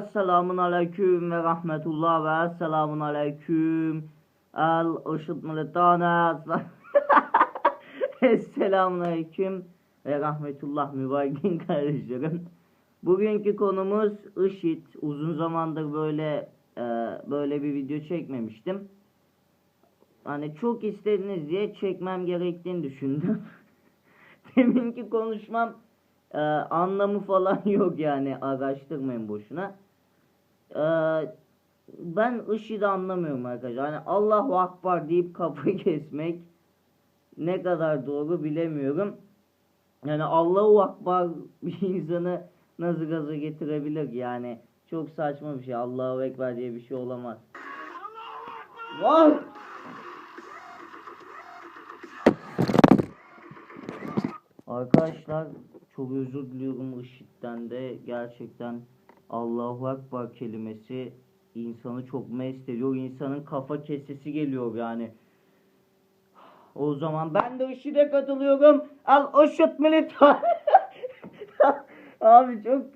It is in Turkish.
Selamun aleyküm ve rahmetullah ve selamun aleyküm. El ışıt milletana. Esselamun aleyküm ve rahmetullah mübarekin kardeşlerim. Bugünkü konumuz IŞİD. Uzun zamandır böyle e, böyle bir video çekmemiştim. Hani çok istediniz diye çekmem gerektiğini düşündüm. Deminki konuşmam e, anlamı falan yok yani araştırmayın boşuna. E, ben IŞİD'i anlamıyorum arkadaşlar. Hani Allahu Akbar deyip kapı kesmek ne kadar doğru bilemiyorum. Yani Allahu Akbar bir insanı nasıl gaza getirebilir yani çok saçma bir şey. Allahu Ekber diye bir şey olamaz. Vay! Arkadaşlar çok özür diliyorum IŞİD'den de gerçekten Allahu Ekber kelimesi insanı çok mest ediyor. İnsanın kafa kesesi geliyor yani. O zaman ben de IŞİD'e katılıyorum. Al IŞİD militar. Abi çok